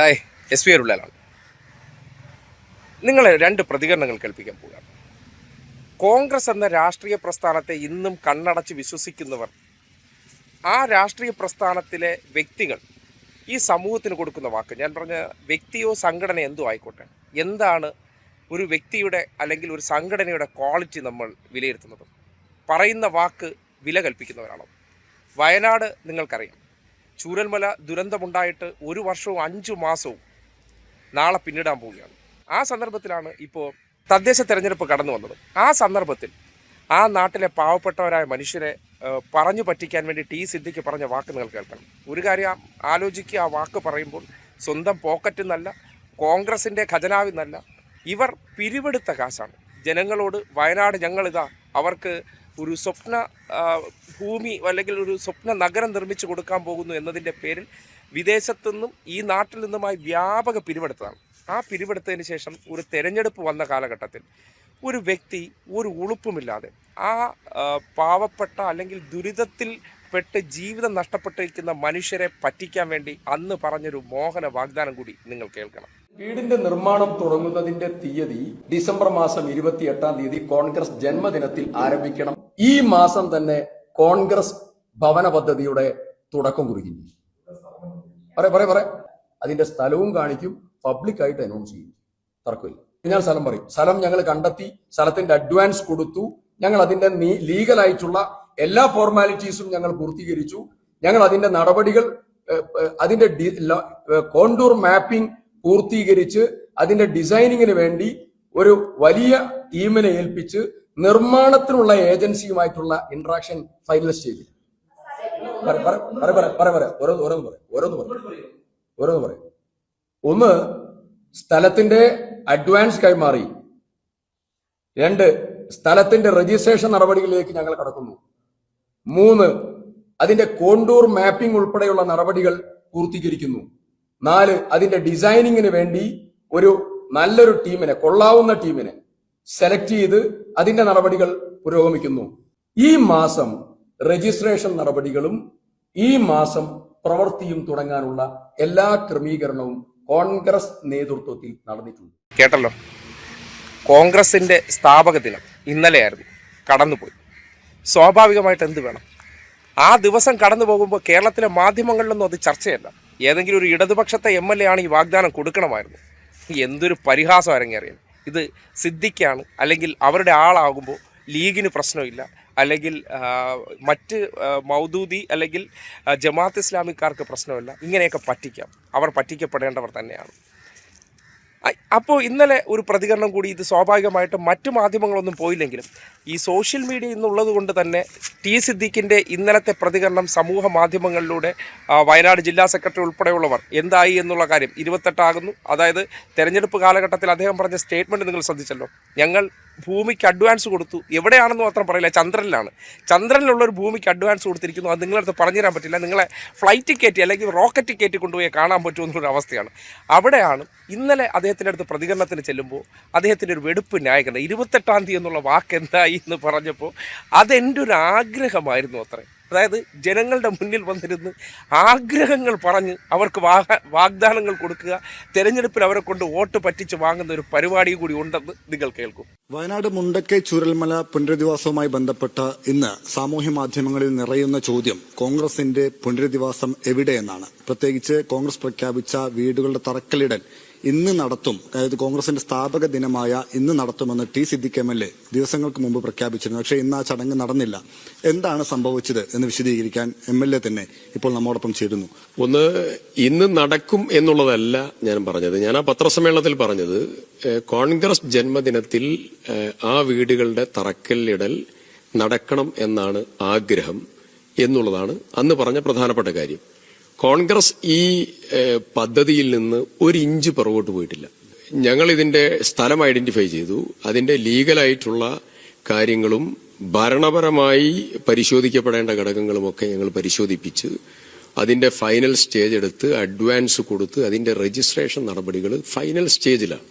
Hi S P അരുളാലാണ്. നിങ്ങളെ രണ്ട് പ്രതികരണങ്ങൾ കേൾപ്പിക്കാൻ പോവുകയാണ്. കോൺഗ്രസ് എന്ന രാഷ്ട്രീയ പ്രസ്ഥാനത്തെ ഇന്നും കണ്ണടച്ച് വിശ്വസിക്കുന്നവർ ആ രാഷ്ട്രീയ പ്രസ്ഥാനത്തിലെ വ്യക്തികൾ ഈ സമൂഹത്തിന് കൊടുക്കുന്ന വാക്ക്. ഞാൻ പറഞ്ഞ വ്യക്തിയോ സംഘടന എന്തോ ആയിക്കോട്ടെ. എന്താണ് ഒരു വ്യക്തിയുടെ അല്ലെങ്കിൽ ഒരു സംഘടനയുടെ ക്വാളിറ്റി നമ്മൾ വിലയിരുത്തുന്നത്? പറയുന്ന വാക്ക് വില കൽപ്പിക്കുന്നവരാണോ? വയനാട് നിങ്ങൾക്കറിയാം. ചൂരൽമല ദുരന്തമുണ്ടായിട്ട് ഒരു വർഷവും അഞ്ചു മാസവും നാളെ പിന്നിടാൻ പോവുകയാണ്. ആ സന്ദർഭത്തിലാണ് ഇപ്പോൾ തദ്ദേശ തെരഞ്ഞെടുപ്പ് കടന്നു വന്നത്. ആ സന്ദർഭത്തിൽ ആ നാട്ടിലെ പാവപ്പെട്ടവരായ മനുഷ്യരെ പറഞ്ഞു പറ്റിക്കാൻ വേണ്ടി ടി സിദ്ധിക്ക് പറഞ്ഞ വാക്ക് നിങ്ങൾ കേൾക്കണം. ഒരു കാര്യം ആലോചിക്കുക ആ വാക്ക് പറയുമ്പോൾ സ്വന്തം പോക്കറ്റിൽ നിന്നല്ല കോൺഗ്രസിന്റെ ഖജനാവിൽ നിന്നല്ല ഇവർ പിരിവെടുത്ത കാശാണ്. ജനങ്ങളോട് വയനാട് ഞങ്ങളിതാ അവർക്ക് ഒരു സ്വപ്ന ഭൂമി അല്ലെങ്കിൽ ഒരു സ്വപ്ന നഗരം നിർമ്മിച്ചു കൊടുക്കാൻ പോകുന്നു എന്നതിന്റെ പേരിൽ വിദേശത്തുനിന്നും ഈ നാട്ടിൽ നിന്നുമായി വ്യാപക പിരിവെടുത്തതാണ്. ആ പിരിവെടുത്തതിന് ശേഷം ഒരു തെരഞ്ഞെടുപ്പ് വന്ന കാലഘട്ടത്തിൽ ഒരു വ്യക്തി ഒരു ഉളുപ്പുമില്ലാതെ ആ പാവപ്പെട്ട അല്ലെങ്കിൽ ദുരിതത്തിൽ പെട്ട് ജീവിതം നഷ്ടപ്പെട്ടിരിക്കുന്ന മനുഷ്യരെ പറ്റിക്കാൻ വേണ്ടി അന്ന് പറഞ്ഞൊരു മോഹന വാഗ്ദാനം കൂടി നിങ്ങൾ കേൾക്കണം. വീടിന്റെ നിർമ്മാണം തുടങ്ങുന്നതിന്റെ തീയതി ഡിസംബർ മാസം ഇരുപത്തി എട്ടാം തീയതി കോൺഗ്രസ് ജന്മദിനത്തിൽ ആരംഭിക്കണം. ഈ മാസം തന്നെ കോൺഗ്രസ് ഭവന പദ്ധതിയുടെ തുടക്കം കുറിക്കുന്നു. പറയാ പറയാ പറയാ. അതിന്റെ സ്ഥലവും കാണിക്കും പബ്ലിക്കായിട്ട് അനൗൺസ് ചെയ്യും. തർക്കമില്ല. ഞാൻ സ്ഥലം പറയും. സ്ഥലം ഞങ്ങൾ കണ്ടെത്തി സ്ഥലത്തിന്റെ അഡ്വാൻസ് കൊടുത്തു. ഞങ്ങൾ അതിന്റെ ലീഗലായിട്ടുള്ള എല്ലാ ഫോർമാലിറ്റീസും ഞങ്ങൾ പൂർത്തീകരിച്ചു. ഞങ്ങൾ അതിന്റെ നടപടികൾ അതിന്റെ കോണ്ടൂർ മാപ്പിംഗ് പൂർത്തീകരിച്ച് അതിന്റെ ഡിസൈനിങ്ങിന് വേണ്ടി ഒരു വലിയ ടീമിനെ ഏൽപ്പിച്ച് നിർമ്മാണത്തിനുള്ള ഏജൻസിയുമായിട്ടുള്ള ഇന്ററാക്ഷൻ ഫൈനൽ സ്റ്റേജിൽ ഓരോന്ന് പറയും ഒന്ന് സ്ഥലത്തിന്റെ അഡ്വാൻസ് കൈമാറി. രണ്ട് സ്ഥലത്തിന്റെ രജിസ്ട്രേഷൻ നടപടികളിലേക്ക് ഞങ്ങൾ കടക്കുന്നു. മൂന്ന് അതിന്റെ കോണ്ടൂർ മാപ്പിംഗ് ഉൾപ്പെടെയുള്ള നടപടികൾ പൂർത്തീകരിക്കുന്നു. നാല് അതിന്റെ ഡിസൈനിങ്ങിന് വേണ്ടി ഒരു നല്ലൊരു ടീമിനെ കൊള്ളാവുന്ന ടീമിനെ സെലക്ട് ചെയ്ത് അതിന്റെ നടപടികൾ പുരോഗമിക്കുന്നു. ഈ മാസം രജിസ്ട്രേഷൻ നടപടികളും ഈ മാസം പ്രവൃത്തിയും തുടങ്ങാനുള്ള എല്ലാ ക്രമീകരണവും കോൺഗ്രസ് നേതൃത്വത്തിൽ നടന്നിട്ടുണ്ട്. കേട്ടല്ലോ? കോൺഗ്രസിന്റെ സ്ഥാപക ദിനം ഇന്നലെയായിരുന്നു. കടന്നുപോയി. സ്വാഭാവികമായിട്ട് എന്ത് വേണം? ആ ദിവസം കടന്നു പോകുമ്പോൾ കേരളത്തിലെ മാധ്യമങ്ങളിലൊന്നും അത് ചർച്ചയല്ല. ഏതെങ്കിലും ഒരു ഇടതുപക്ഷത്തെ എം എൽ എ ആണ് ഈ വാഗ്ദാനം കൊടുക്കണമായിരുന്നു. എന്തൊരു പരിഹാസം അരങ്ങേറിയത് ഇത് സിദ്ദിഖാണ് അല്ലെങ്കിൽ അവരുടെ ആളാകുമ്പോൾ ലീഗിന് പ്രശ്നമില്ല. അല്ലെങ്കിൽ മറ്റ് മൗദൂദി അല്ലെങ്കിൽ ജമാഅത്ത് ഇസ്ലാമിക്കാർക്ക് പ്രശ്നമില്ല. ഇങ്ങനെയൊക്കെ പറ്റിക്കാം. അവർ പറ്റിക്കപ്പെടേണ്ടവർ തന്നെയാണ്. അപ്പോൾ ഇന്നലെ ഒരു പ്രതികരണം കൂടി ഇത് സ്വാഭാവികമായിട്ടും മറ്റു മാധ്യമങ്ങളൊന്നും പോയില്ലെങ്കിലും ഈ സോഷ്യൽ മീഡിയ ഇന്നുള്ളത് കൊണ്ട് തന്നെ ടി സിദ്ദീഖിന്റെ ഇന്നലത്തെ പ്രതികരണം സമൂഹ മാധ്യമങ്ങളിലൂടെ വയനാട് ജില്ലാ സെക്രട്ടറി ഉൾപ്പെടെയുള്ളവർ എന്തായി എന്നുള്ള കാര്യം ഇരുപത്തെട്ടാകുന്നു. അതായത് തെരഞ്ഞെടുപ്പ് കാലഘട്ടത്തിൽ അദ്ദേഹം പറഞ്ഞ സ്റ്റേറ്റ്മെന്റ് നിങ്ങൾ ശ്രദ്ധിച്ചല്ലോ. ഞങ്ങൾ ഭൂമിക്ക് അഡ്വാൻസ് കൊടുത്തു. എവിടെയാണെന്ന് മാത്രം പറയില്ല. ചന്ദ്രനിലാണ്. ചന്ദ്രനിലുള്ളൊരു ഭൂമിക്ക് അഡ്വാൻസ് കൊടുത്തിരിക്കുന്നു. അത് നിങ്ങളടുത്ത് പറഞ്ഞു തരാൻ പറ്റില്ല. നിങ്ങളെ ഫ്ലൈറ്റ് കയറ്റി അല്ലെങ്കിൽ റോക്കറ്റ് കയറ്റി കൊണ്ടുപോയി കാണാൻ പറ്റുമെന്നൊരു അവസ്ഥയാണ് അവിടെയാണ് ഇന്നലെ അദ്ദേഹത്തിന്റെ അടുത്ത് പ്രതികരണത്തിന് ചെല്ലുമ്പോൾ അദ്ദേഹത്തിന്റെ ഒരു വെടുപ്പ് ന്യായീകരണം. ഇരുപത്തെട്ടാം തീയതി എന്നുള്ള വാക്ക് എന്തായി എന്ന് പറഞ്ഞപ്പോൾ അതെന്റെ ഒരു ആഗ്രഹമായിരുന്നു അത്രേ. അതായത് ജനങ്ങളുടെ മുന്നിൽ വന്നിരുന്ന് ആഗ്രഹങ്ങൾ പറഞ്ഞ് അവർക്ക് വാഗ്ദാനങ്ങൾ കൊടുക്കുക തെരഞ്ഞെടുപ്പിൽ അവരെ കൊണ്ട് വോട്ട് പറ്റിച്ച് വാങ്ങുന്ന ഒരു പരിപാടി കൂടി ഉണ്ടെന്ന് നിങ്ങൾ കേൾക്കും. വയനാട് മുണ്ടക്കൈ ചുരൽമല പുനരധിവാസവുമായി ബന്ധപ്പെട്ട ഇന്ന് സാമൂഹ്യ മാധ്യമങ്ങളിൽ നിറയുന്ന ചോദ്യം കോൺഗ്രസിന്റെ പുനരധിവാസം എവിടെയെന്നാണ്. പ്രത്യേകിച്ച് കോൺഗ്രസ് പ്രഖ്യാപിച്ച വീടുകളുടെ തറക്കല്ലിടൽ ഇന്ന് നടത്തും അതായത് കോൺഗ്രസിന്റെ സ്ഥാപക ദിനമായ ഇന്ന് നടത്തുമെന്ന് T Siddique M L A ദിവസങ്ങൾക്ക് മുമ്പ് പ്രഖ്യാപിച്ചിരുന്നു. പക്ഷേ ഇന്ന് ആ ചടങ്ങ് നടന്നില്ല. എന്താണ് സംഭവിച്ചത് എന്ന് വിശദീകരിക്കാൻ എം എൽ എ തന്നെ ഇപ്പോൾ നമ്മോടൊപ്പം ചേരുന്നു. ഒന്ന് ഇന്ന് നടക്കും എന്നുള്ളതല്ല ഞാൻ പറഞ്ഞത്. ഞാൻ ആ പത്രസമ്മേളനത്തിൽ പറഞ്ഞത് കോൺഗ്രസ് ജന്മദിനത്തിൽ ആ വീടുകളുടെ തറക്കല്ലിടൽ നടക്കണം എന്നാണ് ആഗ്രഹം എന്നുള്ളതാണ് അന്ന് പറഞ്ഞ പ്രധാനപ്പെട്ട കാര്യം. കോൺഗ്രസ് ഈ പദ്ധതിയിൽ നിന്ന് ഒരു ഇഞ്ച് പുറകോട്ട് പോയിട്ടില്ല. ഞങ്ങൾ ഇതിന്റെ സ്ഥലം ഐഡന്റിഫൈ ചെയ്തു. അതിന്റെ ലീഗലായിട്ടുള്ള കാര്യങ്ങളും ഭരണപരമായി പരിശോധിക്കപ്പെടേണ്ട ഘടകങ്ങളുമൊക്കെ ഞങ്ങൾ പരിശോധിപ്പിച്ച് അതിന്റെ ഫൈനൽ സ്റ്റേജ് എടുത്ത് അഡ്വാൻസ് കൊടുത്ത് അതിന്റെ രജിസ്ട്രേഷൻ നടപടികൾ ഫൈനൽ സ്റ്റേജിലാണ്.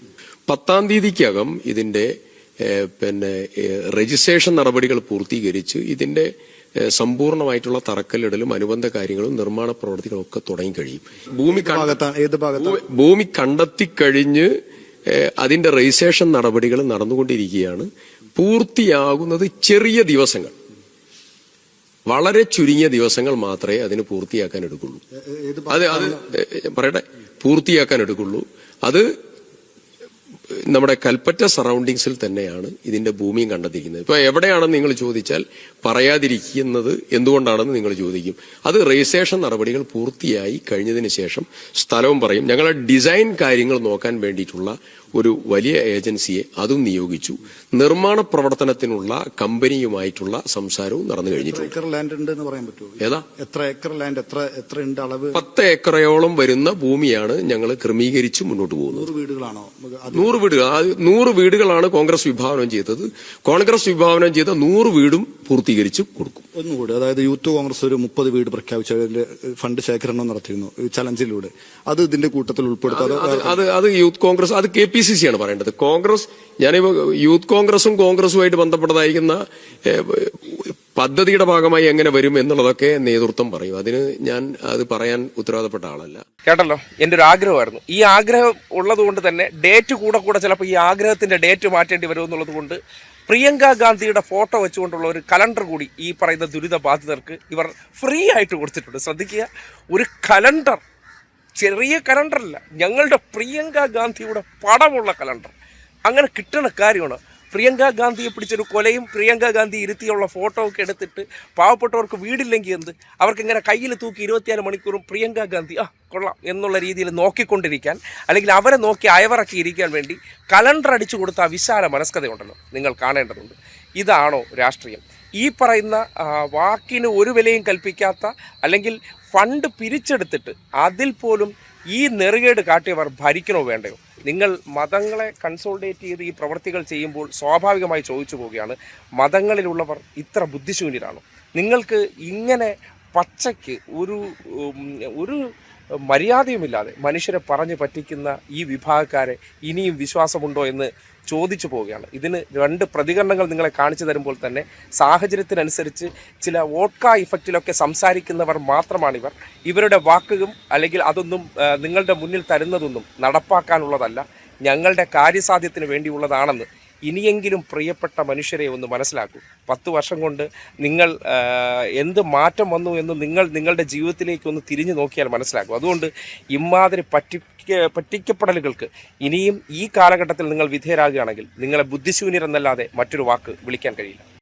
പത്താം തീയതിക്കകം ഇതിന്റെ പിന്നെ രജിസ്ട്രേഷൻ നടപടികൾ പൂർത്തീകരിച്ച് ഇതിന്റെ സമ്പൂർണമായിട്ടുള്ള തറക്കല്ലിടലും അനുബന്ധ കാര്യങ്ങളും നിർമ്മാണ പ്രവർത്തികളും ഒക്കെ തുടങ്ങിക്കഴിയും ഭൂമി ഏത് ഭാഗത്താണ്? ഭൂമി കണ്ടെത്തിക്കഴിഞ്ഞ് കഴിഞ്ഞ് അതിന്റെ രജിസ്ട്രേഷൻ നടപടികൾ നടന്നുകൊണ്ടിരിക്കുകയാണ്. പൂർത്തിയാകുന്നത് ചെറിയ ദിവസങ്ങൾ. വളരെ ചുരുങ്ങിയ ദിവസങ്ങൾ മാത്രമേ അതിന് പൂർത്തിയാക്കാൻ എടുക്കുള്ളൂ. അത് അത് പറയട്ടെ. പൂർത്തിയാക്കാൻ എടുക്കുള്ളൂ. അത് നമ്മുടെ കൽപ്പറ്റ സറൗണ്ടിങ്സിൽ തന്നെയാണ് ഇതിന്റെ ഭൂമിയും കണ്ടെത്തിയിരിക്കുന്നത്. ഇപ്പൊ എവിടെയാണെന്ന് നിങ്ങൾ ചോദിച്ചാൽ പറയാതിരിക്കുന്നത് എന്തുകൊണ്ടാണെന്ന് നിങ്ങൾ ചോദിക്കും. അത് രജിസ്ട്രേഷൻ നടപടികൾ പൂർത്തിയായി കഴിഞ്ഞതിന് ശേഷം സ്ഥലവും പറയും. ഞങ്ങൾ ഡിസൈൻ കാര്യങ്ങൾ നോക്കാൻ വേണ്ടിയിട്ടുള്ള ഒരു വലിയ ഏജൻസിയെ അതും നിയോഗിച്ചു. നിർമ്മാണ പ്രവർത്തനത്തിനുള്ള കമ്പനിയുമായിട്ടുള്ള സംസാരവും നടന്നു കഴിഞ്ഞിട്ടുണ്ട്. ഏക്കർ ലാൻഡ് ഉണ്ട് എന്ന് പറയാൻ പറ്റുമോ? ഏതാ? എത്ര ഏക്കർ ലാൻഡ് എത്ര എത്ര ഉണ്ട് അളവ്? പത്ത് ഏക്കറയോളം വരുന്ന ഭൂമിയാണ് ഞങ്ങൾ ക്രമീകരിച്ച് മുന്നോട്ട് പോകുന്നത്. വീടുകളാണോ? നൂറ് വീടുകൾ ആ നൂറ് വീടുകളാണ് കോൺഗ്രസ് വിഭാവനം ചെയ്തത്. കോൺഗ്രസ് വിഭാവനം ചെയ്ത നൂറ് വീടും പൂർത്തീകരിച്ച് കൊടുക്കും. ഒന്നുകൂടി അതായത് യൂത്ത് കോൺഗ്രസ് ഒരു മുപ്പത് വീട് പ്രഖ്യാപിച്ച അതിന്റെ ഫണ്ട് ശേഖരണം നടത്തിയിരുന്നു ചലഞ്ചിലൂടെ. അത് ഇതിന്റെ കൂട്ടത്തിൽ ഉൾപ്പെടുത്താതെ അത് അത് യൂത്ത് കോൺഗ്രസ് അത് കെ പി സി സി ആണ് പറയേണ്ടത്. കോൺഗ്രസ് ഞാനിപ്പോ യൂത്ത് കോൺഗ്രസും കോൺഗ്രസുമായിട്ട് ബന്ധപ്പെട്ടതായിരിക്കുന്ന പദ്ധതിയുടെ ഭാഗമായി എങ്ങനെ വരും എന്നുള്ളതൊക്കെ നേതൃത്വം പറയും. അതിന് ഞാൻ അത് പറയാൻ ഉത്തരവാദപ്പെട്ട ആളല്ല. കേട്ടല്ലോ? എന്റെ ഒരു ആഗ്രഹമായിരുന്നു. ഈ ആഗ്രഹം ഉള്ളത് കൊണ്ട് തന്നെ ഡേറ്റ് കൂടെ കൂടെ ചിലപ്പോൾ ഈ ആഗ്രഹത്തിന്റെ ഡേറ്റ് മാറ്റേണ്ടി വരും എന്നുള്ളത് കൊണ്ട് പ്രിയങ്ക ഗാന്ധിയുടെ ഫോട്ടോ വെച്ചുകൊണ്ടുള്ള ഒരു കലണ്ടർ കൂടി ഈ പറയുന്ന ദുരിത ബാധിതർക്ക് ഇവർ ഫ്രീ ആയിട്ട് കൊടുത്തിട്ടുണ്ട്. ശ്രദ്ധിക്കുക ഒരു കലണ്ടർ ചെറിയ കലണ്ടറല്ല ഞങ്ങളുടെ പ്രിയങ്ക ഗാന്ധിയുടെ പടമുള്ള കലണ്ടർ അങ്ങനെ കിട്ടണ കാര്യമാണ് പ്രിയങ്ക ഗാന്ധിയെ പിടിച്ചൊരു കൊലയും പ്രിയങ്ക ഗാന്ധി ഇരുത്തിയുള്ള ഫോട്ടോ ഒക്കെ എടുത്തിട്ട് പാവപ്പെട്ടവർക്ക് വീടില്ലെങ്കിൽ എന്ത്? അവർക്ക് ഇങ്ങനെ കയ്യിൽ തൂക്കി ഇരുപത്തിനാല് മണിക്കൂറും പ്രിയങ്ക ഗാന്ധി ആ കൊള്ളാം എന്നുള്ള രീതിയിൽ നോക്കിക്കൊണ്ടിരിക്കാൻ അല്ലെങ്കിൽ അവരെ നോക്കി അയവറക്കി ഇരിക്കാൻ വേണ്ടി കലണ്ടർ അടിച്ചു കൊടുത്ത വിശാല മനസ്കതയുണ്ടല്ലോ നിങ്ങൾ കാണേണ്ടതുണ്ട്. ഇതാണോ രാഷ്ട്രീയം. ഈ പറയുന്ന വാക്കിന് ഒരു വിലയും കൽപ്പിക്കാത്ത അല്ലെങ്കിൽ ഫണ്ട് പിരിച്ചെടുത്തിട്ട് അതിൽ പോലും ഈ നെറുകേട് കാട്ടിയവർ ഭരിക്കണോ വേണ്ടയോ? നിങ്ങൾ മതങ്ങളെ കൺസോൾഡേറ്റ് ചെയ്ത് ഈ പ്രവർത്തികൾ ചെയ്യുമ്പോൾ സ്വാഭാവികമായി ചോദിച്ചു പോവുകയാണ് മതങ്ങളിലുള്ളവർ ഇത്ര ബുദ്ധിശൂന്യരാണോ? നിങ്ങൾക്ക് ഇങ്ങനെ പച്ചയ്ക്ക് ഒരു ഒരു മര്യാദയുമില്ലാതെ മനുഷ്യരെ പറഞ്ഞു പറ്റിക്കുന്ന ഈ വിഭാഗക്കാരെ ഇനിയും വിശ്വാസമുണ്ടോ എന്ന് ചോദിച്ചു പോവുകയാണ്. ഇതിന് രണ്ട് പ്രതികരണങ്ങൾ നിങ്ങളെ കാണിച്ചു തരുമ്പോൾ തന്നെ സാഹചര്യത്തിനനുസരിച്ച് ചില വോട്ട്ക ഇഫക്റ്റിലൊക്കെ സംസാരിക്കുന്നവർ മാത്രമാണിവർ. ഇവരുടെ വാക്കുകളും അല്ലെങ്കിൽ അതൊന്നും നിങ്ങളുടെ മുന്നിൽ തരുന്നതൊന്നും നടപ്പാക്കാനുള്ളതല്ല. ഞങ്ങളുടെ കാര്യസാധ്യത്തിന് വേണ്ടിയുള്ളതാണെന്ന് ഇനിയെങ്കിലും പ്രിയപ്പെട്ട മനുഷ്യരെ ഒന്ന് മനസ്സിലാക്കൂ. പത്ത് വർഷം കൊണ്ട് നിങ്ങൾ എന്ത് മാറ്റം വന്നു എന്ന് നിങ്ങൾ നിങ്ങളുടെ ജീവിതത്തിലേക്ക് ഒന്ന് തിരിഞ്ഞു നോക്കിയാൽ മനസ്സിലാക്കും. അതുകൊണ്ട് ഇമാതിരി പറ്റി പറ്റിക്കപ്പെടലുകൾക്ക് ഇനിയും ഈ കാലഘട്ടത്തിൽ നിങ്ങൾ വിധേയരാകുകയാണെങ്കിൽ നിങ്ങളെ ബുദ്ധിശൂന്യരെന്നല്ലാതെ മറ്റൊരു വാക്ക് വിളിക്കാൻ കഴിയില്ല.